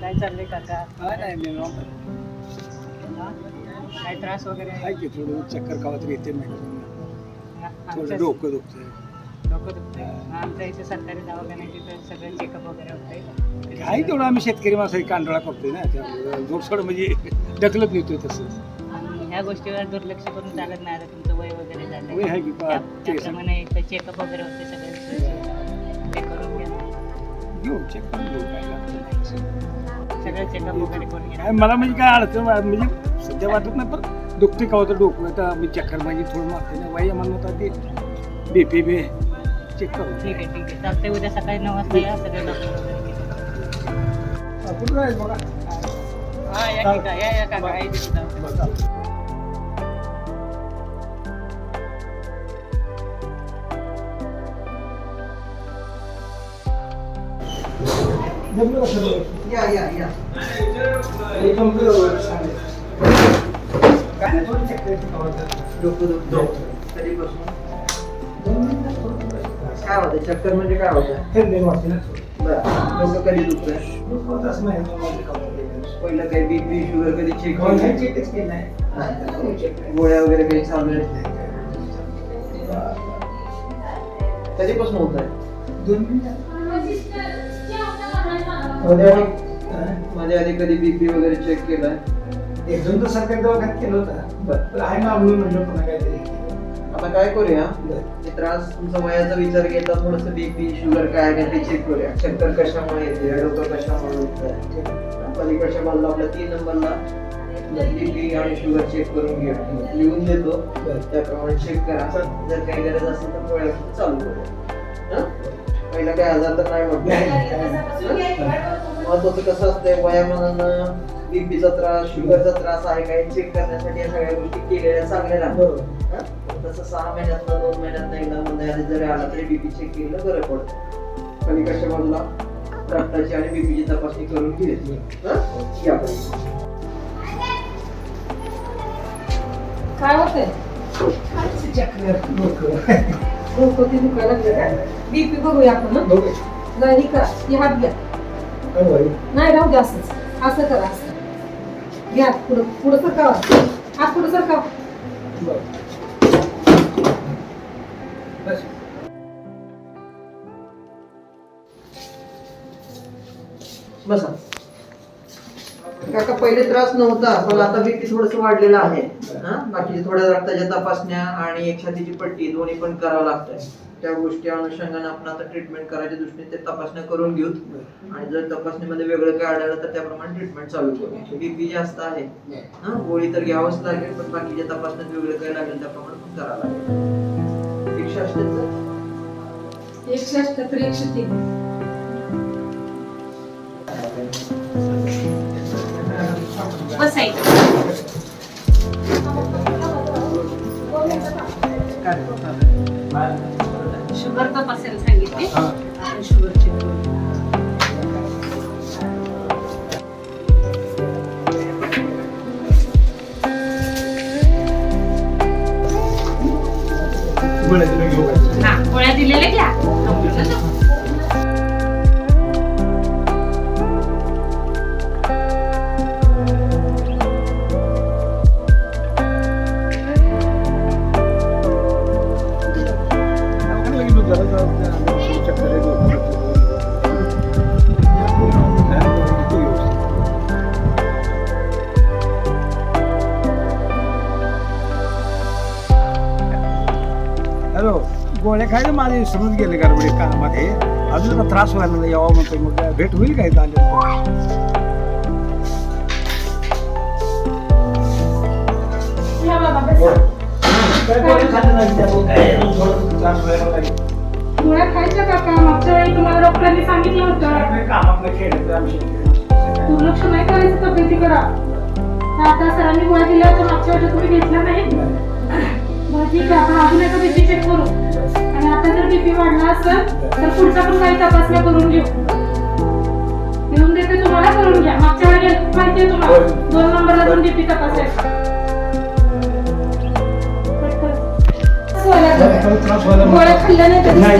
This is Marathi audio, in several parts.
काय चाललंय काका काय नाही. हा? काय त्रास वगैरे आहे? आहे की थोडं चक्कर कावा तरी येते थोडं आमच्या डोकं दुखतंय डोकं दुखतंय आमच्या इथे सरकारी दवाखान्यात तिथं सगळं चेकअप वगैरे होतंय काय तेवढं आम्ही शेतकरी माणसं कांडोळा करतोय ना त्यामुळे म्हणजे ढकलत नेतोय तसं आणि ह्या गोष्टीवर दुर्लक्ष करून चालत नाही आता तुमचं वय वगैरे वय आहे की त्याप्रमाणे इथं चेकअप वगैरे होते सगळे. ते करून घ्या. घेऊ चेक करून घेऊ काय लागतं नाही. सगळं चेकअप वगैरे करून घ्या. काय मला म्हणजे काय अडचण म्हणजे सध्या वाटत नाही पण दुखते का होतं डोकं? आता मी चक्कर म्हणजे थोडं मारते ना वाई म्हणून होता ते बीपी बी चेक करू. ठीक आहे ठीक आहे. चालतंय उद्या सकाळी नऊ वाजता या सगळे डॉक्टर कुठं आहे बघा? हा या की का या या काका या या या हे जमलं का? चालेल. काय नाही, थोडं check करायचं का होतं? डोकं दुखतं कधीपासून काय होतं चक्कर म्हणजे काय होतं हे नाही वाटते ना. बरं डोकं कधी दुखतंय दुखत होतंच नाही, normal का होतं. पहिलं काही बीपी शुगर कधी चेक कोण काही checkच केलं नाही. गोळ्या वगैरे काही चालू आहेत कधीपासून होत आहे दोन मिनिटं. मध्ये आधी कधी बीपी वगैरे चेक केलाय. एक दोन तर सरकारी दवाखान्यात केलं होतं. पण आहे ना म्हणून म्हणलं पुन्हा काहीतरी. आता काय करूया? त्रास तुमचा वयाचा विचार घेता थोडस बीपी शुगर काय आहे ते चेक करूया. चक्कर कशामुळे येते डोकं कशामुळे दुखतंय पलीकडच्या बाजूला आपल्या तीन नंबरला बीपी आणि शुगर चेक करून घ्या लिहून देतो. त्याप्रमाणे चेक करा. जर काही गरज असेल तर चालू करूया? पहिला काही आजार तर नाही म्हटलं महत्वाचं कसं असतंय वयामानानं बीपीचा त्रास शुगरचा त्रास आहे काय चेक करण्यासाठी या सगळ्या गोष्टी केलेल्या चांगल्या हं? तसं सहा महिन्यात दोन महिन्यात एकदा आधी जरी आला तरी बीपी चेक केलं बरं पडतं. पलीकडच्या बाजूला रक्ताची आणि बीपीची तपासणी करून हं? या. काय चक्कर डोकं. दुखायला लागलं का बीपी बघूया आपण हं? जरा हे करा हे हात घ्या? नाही राहू द्या असंच असं करा असं घ्या पुढं पुढं सरकावा हात पुढं सरकावा. बस. काका पहिले त्रास नव्हता पण आता बीपी थोडस वाढलेला आहे. हा? बाकीचे थोड्या रक्ताच्या तपासण्या आणि एक छातीची पट्टी दोन्ही पण करावं लागतंय. त्या गोष्टी अनुषंगाने आपण आता ट्रीटमेंट करायच्या दृष्टीने ते तपासण्या करून घेऊ. आणि जर तपासणीमध्ये वेगळं काय आढळलं तर त्याप्रमाणे ट्रीटमेंट चालू करू. बीपी जास्त आहे. हा? गोळी तर घ्यावंच लागेल पण बाकीच्या तपासण्यात वेगळं काय लागेल त्याप्रमाणे पण करावं लागेल. एकशे अठ्ठ्याहत्तर. एकशे अठ्ठ्याहत्तर एकशे तीन. बसायचं शुगर तपासायला सांगितले. शुगरची? हा गोळ्या दिलेल्या घ्या. हॅलो. गोळ्या खायला माझे विसरून गेले गडबडी कामामध्ये? अजून जरा त्रास व्हायला नाही यावं म्हणतो मग. भेट होईल काय गोळ्या खाल्ल्या नाही मागच्या वेळी तुम्हाला डॉक्टरांनी सांगितलं होतं. दुर्लक्ष करायचं तब्येतीकडं. तर आता सरांनी गोळ्या दिल्या होत्या मागच्या वेळी. तुम्ही असेल तर पुढचा पण काही तपासण्या करून घेऊ लिहून देते तुम्हाला करून घ्या मागच्या वेळी माहिती आहे तुम्हाला दोन नंबरला दोन व्हायला लागला. गोळ्या खाल्ल्या नाही तरी नाही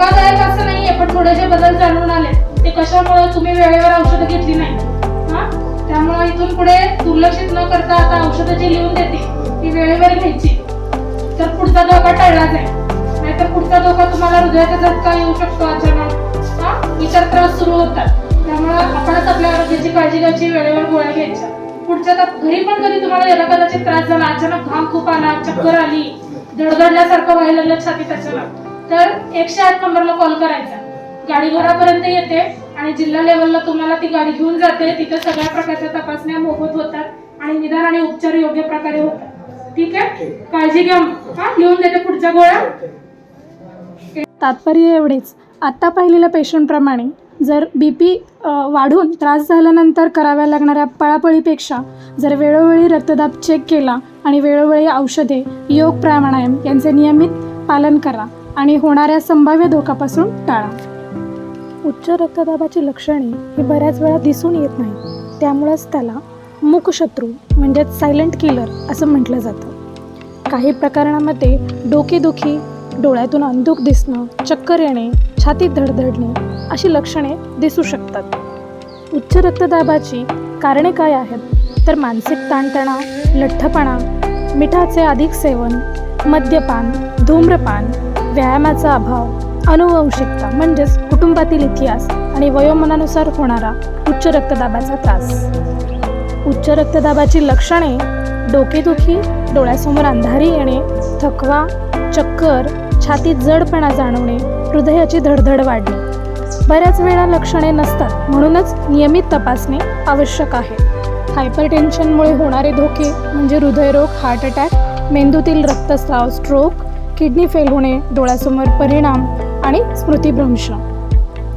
धोकादायक असं नाहीये पण थोडे जे बदल जाणून आले ते कशामुळे तुम्ही वेळेवर औषधं घेतली नाही? हा? त्यामुळे इथून पुढे दुर्लक्षित न करता आता औषधं जी लिहून देते ती वेळेवर घ्यायची. तर पुढचा धोका टळला जाईल नाहीतर पुढचा धोका तुम्हाला हृदयाचा झटका येऊ शकतो अचानक. हा? इतर त्रास सुरू होतात. त्यामुळे आपणच आपल्या आरोग्याची काळजी घ्यायची वेळेवर गोळ्या घ्यायच्या. पुढच्या तर घरी पण कधी तुम्हाला याला कदाचित त्रास झाला अचानक घाम खूप आला चक्कर आली धडधडल्यासारखं व्हायला लागलं छातीत अचानक. तर एकशे आठ नंबरला कॉल करायचा. गाडी घरापर्यंत येते आणि जिल्हा लेवलला तुम्हाला ती गाडी घेऊन जाते. तिथे सगळ्या प्रकारच्या तपासण्या मोफत होतात आणि निदान आणि उपचार योग्य प्रकारे होतात. ठीक आहे? काळजी घ्या. हा लिहून देते पुढच्या गोळ्या. तात्पर्य एवढेच. आत्ता पाहिलेल्या पेशंटप्रमाणे जर बी पी वाढून त्रास झाल्यानंतर कराव्या लागणाऱ्या पळापळीपेक्षा जर वेळोवेळी रक्तदाब चेक केला आणि वेळोवेळी औषधे योग प्राणायाम यांचे नियमित पालन करा. आणि होणाऱ्या संभाव्य धोकापासून टाळा. उच्च रक्तदाबाची लक्षणे ही बऱ्याच वेळा दिसून येत नाही त्यामुळंच त्याला मूकशत्रू म्हणजेच सायलेंट किलर असं म्हटलं जातं. काही प्रकरणामध्ये डोकेदुखी डोळ्यातून अंधुक दिसणं चक्कर येणे छातीत धडधडणे अशी लक्षणे दिसू शकतात. उच्च रक्तदाबाची कारणे काय आहेत? तर मानसिक ताणतणाव लठ्ठपणा मिठाचे अधिक सेवन मद्यपान धूम्रपान व्यायामाचा अभाव अनुवंशिकता म्हणजेच कुटुंबातील इतिहास आणि वयोमानानुसार होणारा उच्च रक्तदाबाचा त्रास. उच्च रक्तदाबाची लक्षणे डोकेदुखी डोळ्यासमोर अंधारी येणे थकवा चक्कर छातीत जडपणा जाणवणे हृदयाची धडधड वाढणे. बऱ्याच वेळा लक्षणे नसतात म्हणूनच नियमित तपासणे आवश्यक आहे. हायपरटेन्शनमुळे होणारे धोके म्हणजे हृदयरोग हार्ट अटॅक मेंदूतील रक्तस्राव स्ट्रोक किडनी फेल होणे डोळ्यासमोर परिणाम आणि स्मृतिभ्रंश.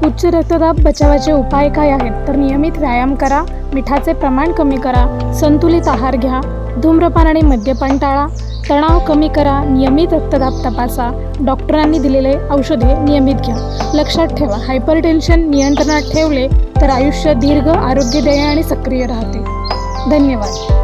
उच्च रक्तदाब बचावाचे उपाय काय आहेत? तर नियमित व्यायाम करा मिठाचे प्रमाण कमी करा संतुलित आहार घ्या धूम्रपान आणि मद्यपान टाळा तणाव कमी करा नियमित रक्तदाब तपासा डॉक्टरांनी दिलेले औषधे नियमित घ्या. लक्षात ठेवा हायपरटेन्शन नियंत्रणात ठेवले तर आयुष्य दीर्घ आरोग्यदायी आणि सक्रिय राहते. धन्यवाद.